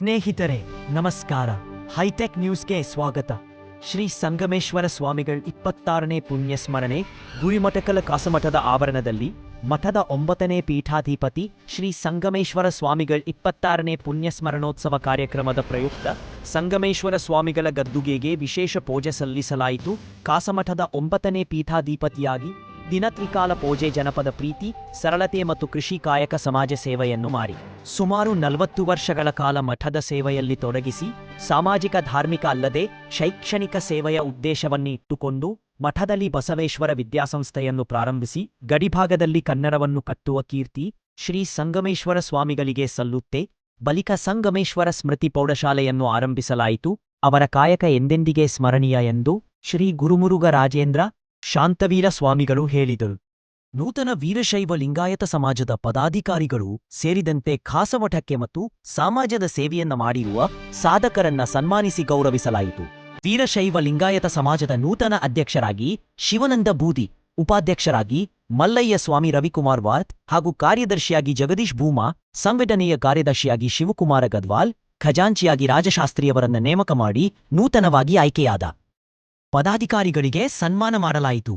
ಸ್ನೇಹಿತರೆ, ನಮಸ್ಕಾರ. ಹೈಟೆಕ್ ನ್ಯೂಸ್ಗೆ ಸ್ವಾಗತ. ಶ್ರೀ ಸಂಗಮೇಶ್ವರ ಸ್ವಾಮಿಗಳ ಇಪ್ಪತ್ತಾರನೇ ಪುಣ್ಯ ಸ್ಮರಣೆ ಗುರಿಮಠಕಲ ಕಾಸಮಠದ ಆವರಣದಲ್ಲಿ ಮಠದ ಒಂಬತ್ತನೇ ಪೀಠಾಧಿಪತಿ ಶ್ರೀ ಸಂಗಮೇಶ್ವರ ಸ್ವಾಮಿಗಳ ಇಪ್ಪತ್ತಾರನೇ ಪುಣ್ಯ ಸ್ಮರಣೋತ್ಸವ ಕಾರ್ಯಕ್ರಮದ ಪ್ರಯುಕ್ತ ಸಂಗಮೇಶ್ವರ ಸ್ವಾಮಿಗಳ ಗದ್ದುಗೆಗೆ ವಿಶೇಷ ಪೂಜೆ ಸಲ್ಲಿಸಲಾಯಿತು. ಕಾಸಮಠದ ಒಂಬತ್ತನೇ ಪೀಠಾಧಿಪತಿಯಾಗಿ ದಿನತ್ರಿಕಾಲ ಪೂಜೆ ಜನಪದ ಪ್ರೀತಿ, ಸರಳತೆ ಮತ್ತು ಕೃಷಿ ಕಾಯಕ ಸಮಾಜ ಸೇವೆಯನ್ನು ಮಾರಿ ಸುಮಾರು ನಲವತ್ತು ವರ್ಷಗಳ ಕಾಲ ಮಠದ ಸೇವೆಯಲ್ಲಿ ತೊಡಗಿಸಿ, ಸಾಮಾಜಿಕ, ಧಾರ್ಮಿಕ ಅಲ್ಲದೆ ಶೈಕ್ಷಣಿಕ ಸೇವೆಯ ಉದ್ದೇಶವನ್ನು ಇಟ್ಟುಕೊಂಡು ಮಠದಲ್ಲಿ ಬಸವೇಶ್ವರ ವಿದ್ಯಾಸಂಸ್ಥೆಯನ್ನು ಪ್ರಾರಂಭಿಸಿ, ಗಡಿಭಾಗದಲ್ಲಿ ಕನ್ನಡವನ್ನು ಕಟ್ಟುವ ಕೀರ್ತಿ ಶ್ರೀ ಸಂಗಮೇಶ್ವರ ಸ್ವಾಮಿಗಳಿಗೆ ಸಲ್ಲುತ್ತೆ. ಬಳಿಕ ಸಂಗಮೇಶ್ವರ ಸ್ಮೃತಿ ಪ್ರೌಢಶಾಲೆಯನ್ನು ಆರಂಭಿಸಲಾಯಿತು. ಅವರ ಕಾಯಕ ಎಂದೆಂದಿಗೆ ಸ್ಮರಣೀಯ ಎಂದು ಶ್ರೀ ಗುರುಮುರುಗ ರಾಜೇಂದ್ರ ಶಾಂತವೀರ ಸ್ವಾಮಿಗಳು ಹೇಳಿದರು. ನೂತನ ವೀರಶೈವ ಲಿಂಗಾಯತ ಸಮಾಜದ ಪದಾಧಿಕಾರಿಗಳು ಸೇರಿದಂತೆ ಖಾಸಮಠಕ್ಕೆ ಮತ್ತು ಸಮಾಜದ ಸೇವೆಯನ್ನ ಮಾಡಿರುವ ಸಾಧಕರನ್ನ ಸನ್ಮಾನಿಸಿ ಗೌರವಿಸಲಾಯಿತು. ವೀರಶೈವ ಲಿಂಗಾಯತ ಸಮಾಜದ ನೂತನ ಅಧ್ಯಕ್ಷರಾಗಿ ಶಿವನಂದ ಬೂದಿ, ಉಪಾಧ್ಯಕ್ಷರಾಗಿ ಮಲ್ಲಯ್ಯ ಸ್ವಾಮಿ ರವಿಕುಮಾರ್ ವಾತ್ ಹಾಗೂ ಕಾರ್ಯದರ್ಶಿಯಾಗಿ ಜಗದೀಶ್ ಭೂಮಾ, ಸಂಘಟನೆಯ ಕಾರ್ಯದರ್ಶಿಯಾಗಿ ಶಿವಕುಮಾರ ಗದ್ವಾಲ್, ಖಜಾಂಚಿಯಾಗಿ ರಾಜಶಾಸ್ತ್ರಿಯವರನ್ನ ನೇಮಕ ಮಾಡಿ ನೂತನವಾಗಿ ಆಯ್ಕೆಯಾದ. ಪದಾಧಿಕಾರಿಗಳಿಗೆ ಸನ್ಮಾನ ಮಾಡಲಾಯಿತು.